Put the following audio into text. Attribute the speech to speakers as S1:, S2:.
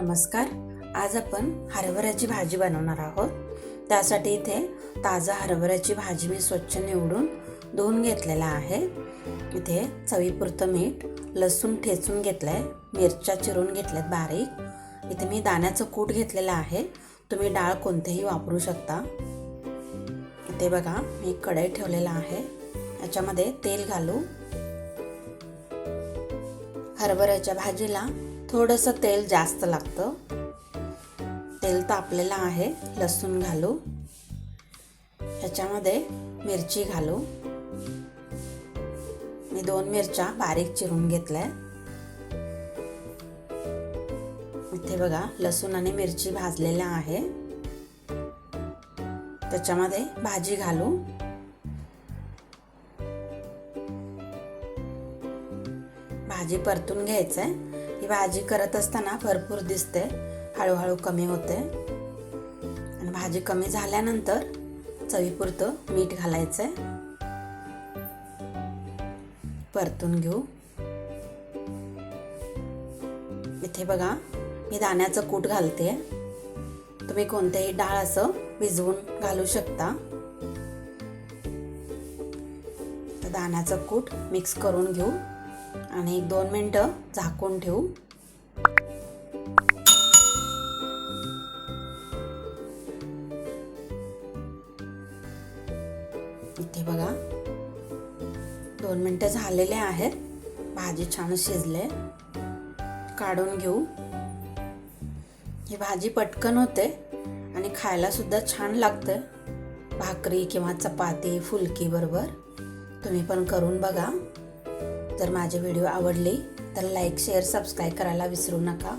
S1: नमस्कार. आज आपण हरभऱ्याची भाजी बनवणार आहोत. त्यासाठी इथे ताजा हरभऱ्याची भाजी मी स्वच्छ निवडून धुवून घेतलेला आहे. इथे चवीपुरतं मीठ लसूण ठेचून घेतलं आहे मिरच्या चिरून घेतल्यात बारीक. इथे मी दाण्याचं कूट घेतलेलं आहे. तुम्ही डाळ कोणतेही वापरू शकता. इथे बघा मी कढई ठेवलेला आहे. याच्यामध्ये तेल घालू. हरभऱ्याच्या भाजीला थोडंसं तेल जास्त लागतं. तेल तापलेलं आहे लसूण घालू. ह्याच्यामध्ये मिरची घालू. मी दोन मिरच्या बारीक चिरून घेतल्या. इथे बघा लसूण आणि मिरची भाजलेल्या आहे. त्याच्यामध्ये भाजी घालू. भाजी परतून घ्यायचं आहे भाजी करत असताना भरपूर दिसते. हळूहळू कमी होते. आणि भाजी कमी झाल्यानंतर चवीपुरतं मीठ घालायचं आहे परतून घेऊ. इथे बघा मी दाण्याचं कूट घालते. तुम्ही कोणतेही डाळ असं भिजवून घालू शकता. दाण्याचं कूट मिक्स करून घेऊ. आणि एक दोन मिनटं झाकून ठेवू. इथे बघा. दोन मिनटं झालेले आहेत. भाजी छान शिजले. काढून घेऊ. ही भाजी पटकन होते आणि खायला सुद्धा छान लागते. भाकरी किंवा चपाती फुलकी बरोबर. तुम्ही पण करून बघा. जर माझे व्हिडिओ आवडले तर लाईक शेअर सबस्क्राईब करायला विसरू नका.